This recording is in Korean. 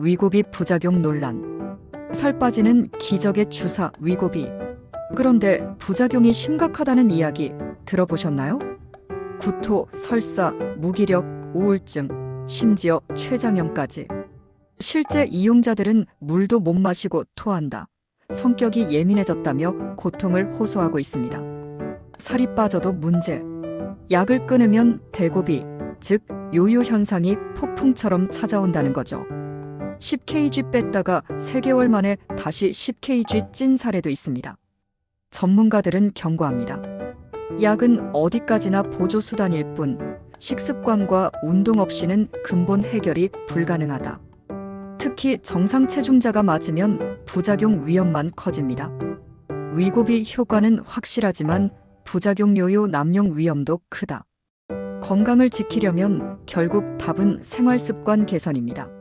위고비 부작용 논란. 살 빠지는 기적의 주사 위고비. 그런데 부작용이 심각하다는 이야기 들어보셨나요? 구토, 설사, 무기력, 우울증, 심지어 췌장염까지. 실제 이용자들은 물도 못 마시고 토한다. 성격이 예민해졌다며 고통을 호소하고 있습니다. 살이 빠져도 문제. 약을 끊으면 대고비, 즉 요요 현상이 폭풍처럼 찾아온다는 거죠. 10kg 뺐다가 3개월 만에 다시 10kg 찐 사례도 있습니다. 전문가들은 경고합니다. 약은 어디까지나 보조수단일 뿐 식습관과 운동 없이는 근본 해결이 불가능하다. 특히 정상 체중자가 맞으면 부작용 위험만 커집니다. 위고비 효과는 확실하지만 부작용 요요 남용 위험도 크다. 건강을 지키려면 결국 답은 생활 습관 개선입니다.